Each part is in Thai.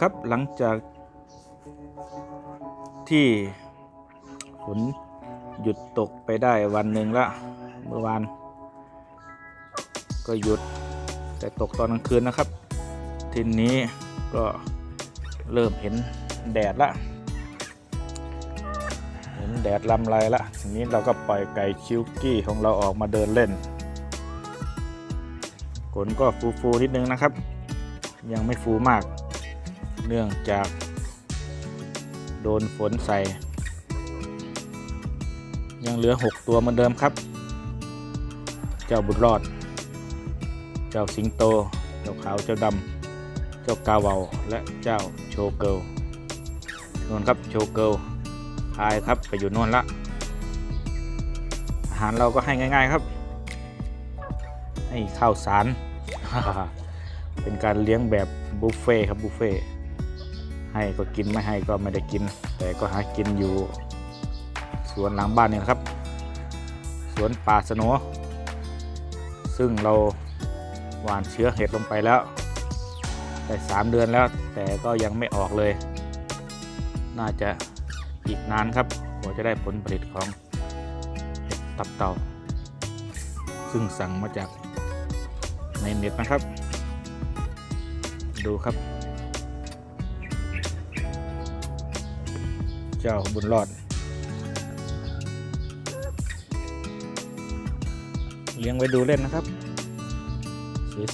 ครับหลังจากที่ฝนหยุดตกไปได้วันหนึ่งละเมื่อวานก็หยุดแต่ตกตอนกลางคืนนะครับ ทีนี้ก็เริ่มเห็นแดดละเห็นแดดลำไรละทีนี้เราก็ปล่อยไก่ชิวกี้ของเราออกมาเดินเล่นขนก็ฟูๆนิดนึงนะครับ ยังไม่ฟูมาก เนื่องจากโดนฝนใส่ ยังเหลือ 6 ตัวเหมือนเดิมครับ เจ้าบุญรอด เจ้าสิงโต เจ้าขาว เจ้าดำ เจ้ากาวาและเจ้าโชเกิลนวนครับโชเกิลพายครับไปอยู่น่นละอาหารเราก็ให้ง่าย ๆครับ ให้ข้าวสาร เป็นการเลี้ยงแบบบุฟเฟ่ครับบุฟเฟ่ ให้ก็กินไม่ให้ก็ไม่ได้กิน แต่ก็หากินอยู่สวนหลังบ้านนี่นะครับสวนป่าสโนซึ่งเราหว่านเชื้อเห็ดลงไปแล้วได้สามเดือนแล้ว แต่ก็ยังไม่ออกเลย น่าจะอีกนานครับกว่าจะได้ผลผลิตของเห็ดตับเต่า ซึ่งสั่งมาจากในเน็ตนะครับ ดูครับ เจ้าบุญรอด เลี้ยงไว้ดูเล่นนะครับ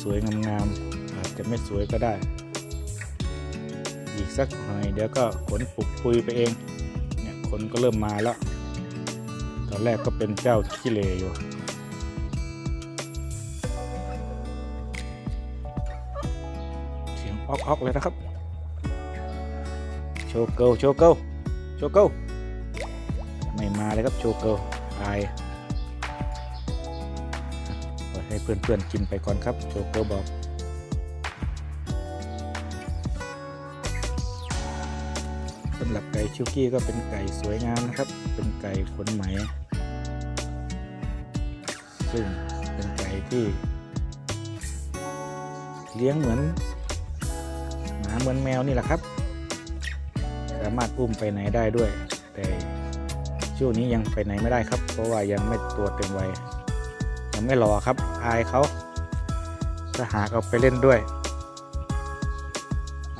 สวยๆงามๆอาจจะไม่สวยก็ได้ อีกสักหน่อยเดี๋ยวก็ขนปุกปุยไปเอง เนี่ยขนก็เริ่มมาแล้ว ตอนแรกก็เป็นเจ้าขี้เลอยู่เสียงออกอกๆเลยนะครับโชเกิลโชเกิล โชเกลไม่มาเลยครับโชเกลตายปล่อยให้เพื่อนๆกินไปก่อนครับโชเกลบอกสำหรับไก่ชิวกี้ก็เป็นไก่สวยงามนะครับ เป็นไก่ขนไหม ซึ่งเป็นไก่ที่ เลี้ยงเหมือนหมาเหมือนแมวนี่แหละครับามารถอุ้มไปไหนได้ด้วย แต่ช่วงนี้ยังไปไหนไม่ได้ครับ เพราะว่ายังไม่ตัวเต็มวัยยังไม่หล่อครับ อายเขาถ้าหากเอาไปเล่นด้วย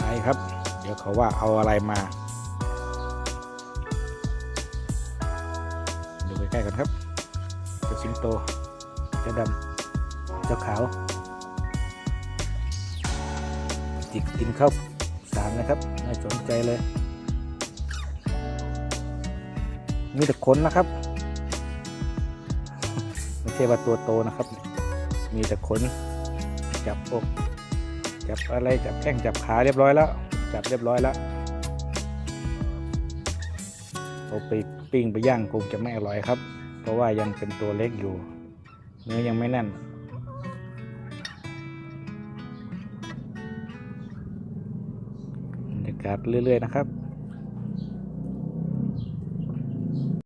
อายครับ เดี๋ยวเขาว่าเอาอะไรมาดูใกล้ๆกันครับเจ้าสิงโตเจ้าดำเจ้าขาวจิกกินข้าวสารนะครับ ไม่สนใจเลย มีแต่ขนนะครับ ไม่ใช่ว่าตัวโตนะครับ มีแต่ขน จับอกจับอะไรจับแข้งจับขาเรียบร้อยแล้ว จับเรียบร้อยแล้วเอาไปปิ้งไปย่างคงจะไม่อร่อยครับ เพราะว่ายังเป็นตัวเล็กอยู่ เนื้อยังไม่แน่นบรรยากาศเรื่อย ๆ นะครับ